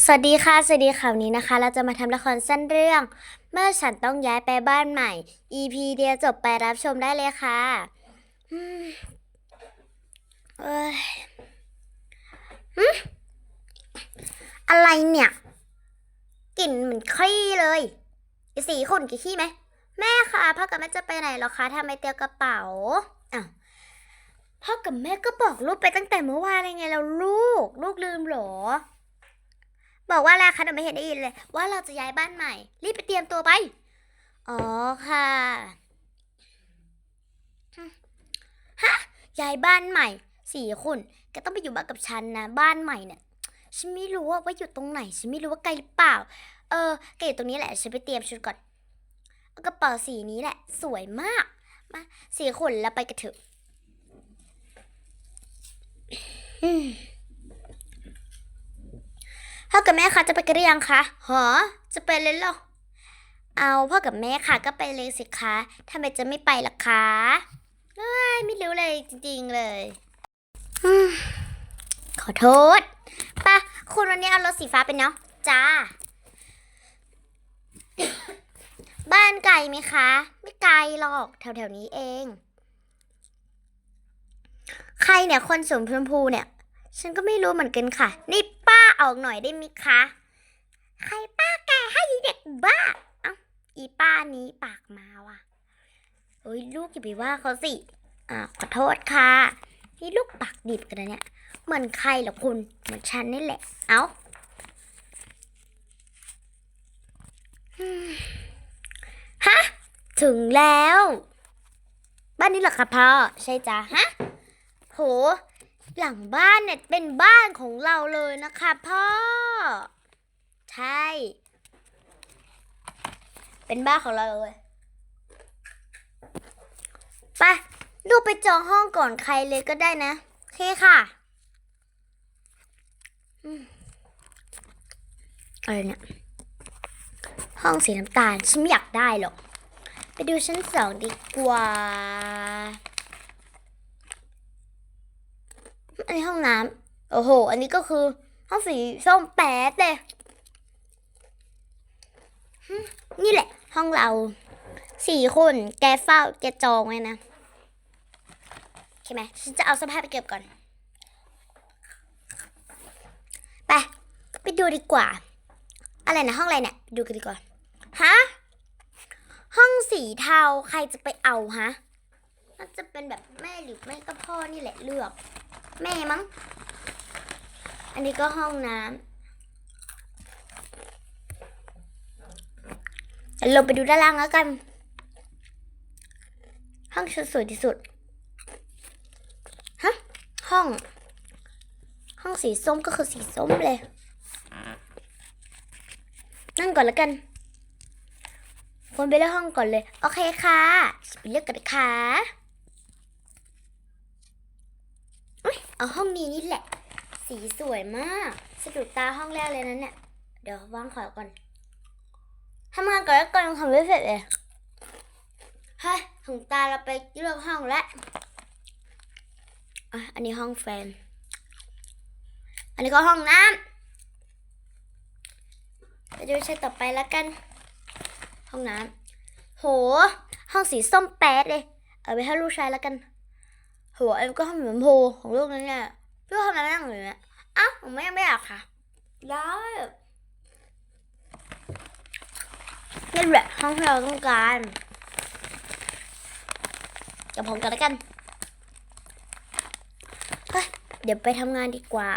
สวัสดีค่ะ สวัสดีค่ะวันนี้นะคะ เราจะมาทำละครสั้นเรื่อง เมื่อฉันต้องย้ายไปบ้านใหม่ EP เดียวจบไปรับชมได้เลยค่ะอืมเอ้ยอะไรเนี่ยกลิ่นเหมือนขี้เลยสีขุ่นกี่ขี้ไหม แม่คะพ่อกับแม่จะไปไหนหรอคะทำไมเตียมกระเป๋าอ้าวพ่อกับแม่ก็บอกลูกไปตั้งแต่เมื่อวานเลยไงแล้วลูก ลูกลืมหรอ บอกว่าอะไรคะหนูไม่เห็นได้ยินเลย ว่าเราจะย้ายบ้านใหม่ รีบไปเตรียมตัวไป อ๋อค่ะฮะย้ายบ้านใหม่สี่คุณแกต้องไปอยู่บ้านกับฉันนะบ้านใหม่เนี่ยฉันไม่รู้ว่าว่าอยู่ตรงไหนฉันไม่รู้ว่าไกลหรือเปล่า เออแกอยู่ตรงนี้แหละฉันไปเตรียมชุดก่อนกระเป๋าสีนี้แหละ สวยมากมาสี่คนแล้วไปกันเถอะอืม พ่อกับแม่คะจะไปกันหรือยังคะหอจะไปเลยเหรอเอาพ่อกับแม่ค่ะก็ไปเลยสิคะทำไมจะไม่ไปล่ะคะเอ้ยไม่รู้เลยจริงๆเลยอืมขอโทษไป่ะคุณวันนี้เอารถสีฟ้าไปเนาะจ้า บ้านไกลไหมคะ ไม่ไกลหรอกแถวๆนี้เอง ใครเนี่ยคนสวมชมพูเนี่ย ฉันก็ไม่รู้เหมือนกันค่ะ นี่ป้าออกหน่อยได้ไหมคะ ใครป้าแกให้เด็กบ้า เอ้าอีป้านี้ปากมาว่ะเอ้ยลูกอย่าไปว่าเขาสิ อ่าขอโทษค่ะ นี่ลูกปากดิบกันนะเนี่ย เหมือนใครเหรอคุณ เหมือนฉันนี่แหละ เอ้าฮะ ถึงแล้ว บ้านนี้เหรอคะพ่อ ใช่จ้ะฮะ โห หลังบ้านเนี่ยเป็นบ้านของเราเลยนะคะพ่อ ใช่ เป็นบ้านของเราเลยไปลูกไปจองห้องก่อนใครเลยก็ได้นะโอเคค่ะอะไรเนี่ย ห้องสีน้ำตาลฉันไม่อยากได้หรอก ไปดูชั้นสองดีกว่า อันนี้ห้องน้ำโอ้โห อันนี้ก็คือห้องสีส้มแป๊ดเลยนี่แหละ ห้องเราสี่คนแกเฝ้าแกจองไว้นะใช่ไหมฉันจะเอาเสื้อผ้าไปเก็บก่อน ไปไปดูดีกว่า อะไรนะห้องอะไรเนี่ยดูกันดีกว่าฮะห้องสีเทาใครจะไปเอาฮะน่าจะเป็นแบบแม่หรือไม่ก็พ่อนี่แหละเลือก แม่มั้ง อันนี้ก็ห้องน้ำเราไปดูด้านล่างแล้วกัน ห้องสวยที่สุด ฮะ ห้อง ห้องสีส้มก็คือสีส้มเลย นั่งก่อนแล้วกันคนไปเลือกห้องก่อนเลย โอเคค่ะไปเลือกกันนะคะอุ๊ย เอาห้องนี้นี่แหละ สีสวยมากสะดุดตาห้องแรกเลยนั้นเนี่ยเดี๋ยววางขอก่อนทำงานก่อนแล้วก่อนยังทำไม่เสร็จเลยเฮ้ยถึงตาเราไปเลือกห้องแล้วอะอันนี้ห้องแฟน อันนี้ก็ห้องน้ำไปดูชั้นต่อไปแล้วกัน ห้องน้ำโห ห้องสีส้มแป๊ดเลย เอาไปให้ลูกชายแล้วกัน โหเอ็มก็ห้องเหมือนโพของลูกนั่นเนี่ยลูกทำไมไม่นั่งอยู่เนี่ยอ้าผมไม่ไม่อยากค่ะได้วนี่แหละห้องที่เราต้องการเดี๋ยวผมกันแล้วกันเฮ้ยเดี๋ยวไปทำงานดีกว่า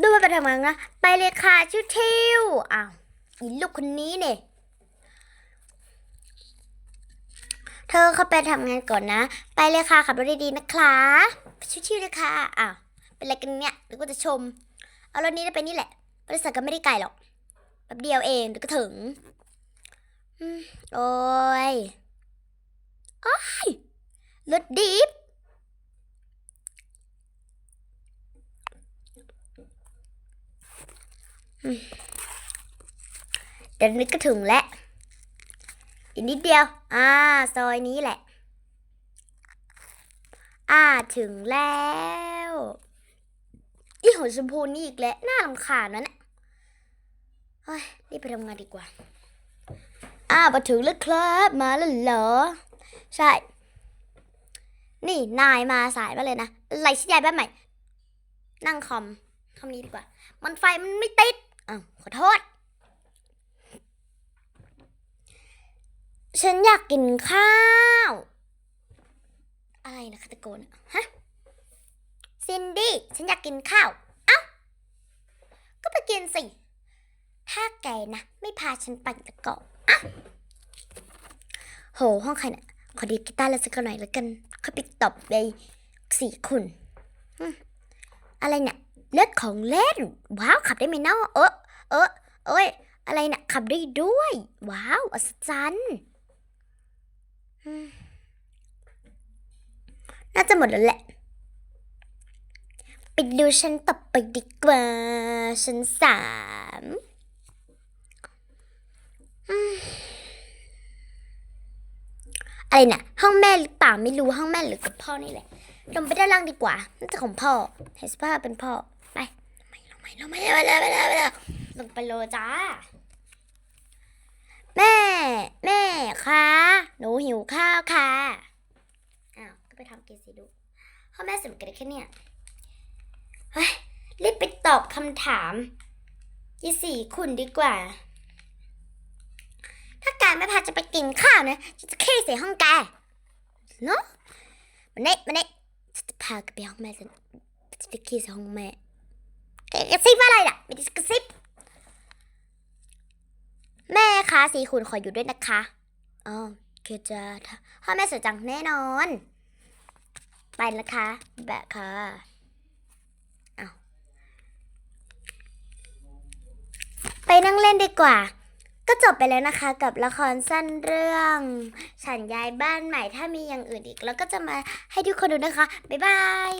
ดูว่าไปทำงานนะ ไปเลยค่ะชิวทิวๆอ้าวอีลูกคนนี้เนี่ย เธอเข้าไปทำงานก่อนนะ ไปเลยค่ะขับรถดีๆนะคะชิวๆเลยค่ะอ้าวเป็นอะไรกันเนี่ยหรือว่าจะชม เอารถนี้ไปนี่แหละบริษัทก็ไม่ได้ไกลหรอกแป๊บเดียวเองเดี๋ยวก็ถึงอโอ้ยโอ้ยรถดิฟเดี๋ยวนี้ก็ถึงแล้ว อีกนิดเดียว อ่า ซอยนี้แหละ อ่า ถึงแล้วหัวชมพูนี่อีกแล้ว น่ารำคาญนะเนี่ยเฮ้ย รีบไปทำงานดีกว่าอ้ามาถึงแล้วครับ มาแล้วเหรอ ใช่ นี่นายมาสายมาเลยนะ อะไรชิ้นใหญ่บ้านใหม่ นั่งคอมทำนี้ดีกว่า มันไฟมันไม่ติดอ้าวขอโทษ ฉันอยากกินข้าว อะไรนะคะตะโกนฮะซินดี้ฉันอยากกินข้าว เอ้า ก็ไปกินสิ ถ้าแกนะ ไม่พาฉันไปตะเกาะอะโห ห้องใครเนี่ยขอดีกีตาร์แล้วสักหน่อยแล้วกันเขาไปตบไปสี่คุณอะไรเนี่ยเลือดของเล่น ว้าวขับได้ไหมเนาะเออเออเอ้ยอะไรเนี่ยขับได้ด้วย ว้าวอัศจรรย์อืมน่า จะหมดแล้วแหละไปดูชั้นต่อไปดีกว่า ชั้นสามอะไรนะห้องแม่หรือเปล่าไม่รู้ห้องแม่หรือกับพ่อนี่แหละ ลงไปด้านล่างดีกว่าน่าจะของพ่อเห็นสภาพเป็นพ่อ ไปลงไปลงไปลงไปลยไปเลยไปเลยลงไปเลจ้า แม่ แม่คะหนูหิวข้าวค่ะอ้าว กิสิดูพ่อแม่สมกันแค่เนี่ยเฮ้ยรีบไปตอบคำถามยี่สี่คุณดีกว่า ถ้าแกไม่พาจะไปกินข้าวนะฉันจะขี้ใส่ห้องแกเนาะมันเน่มันเน่ฉันจะพาแกไปห้องแม่ฉันจะไปขี้ใส่ห้องแม่แกกระซิบอะไรล่ะไม่ได้กระซิบแม่คะสีคุณขออยู่ด้วยนะคะอ๋อคือจะพ่อแม่สวยจังแน่นอน ไปแล้วค่ะแบะค่ะเอาไปนั่งเล่นดีกว่า ก็จบไปแล้วนะคะ กับละครสั้นเรื่อง ฉันย้ายบ้านใหม่ถ้ามีอย่างอื่นอีก แล้วก็จะมาให้ทุกคนดูนะคะ บ๊ายบาย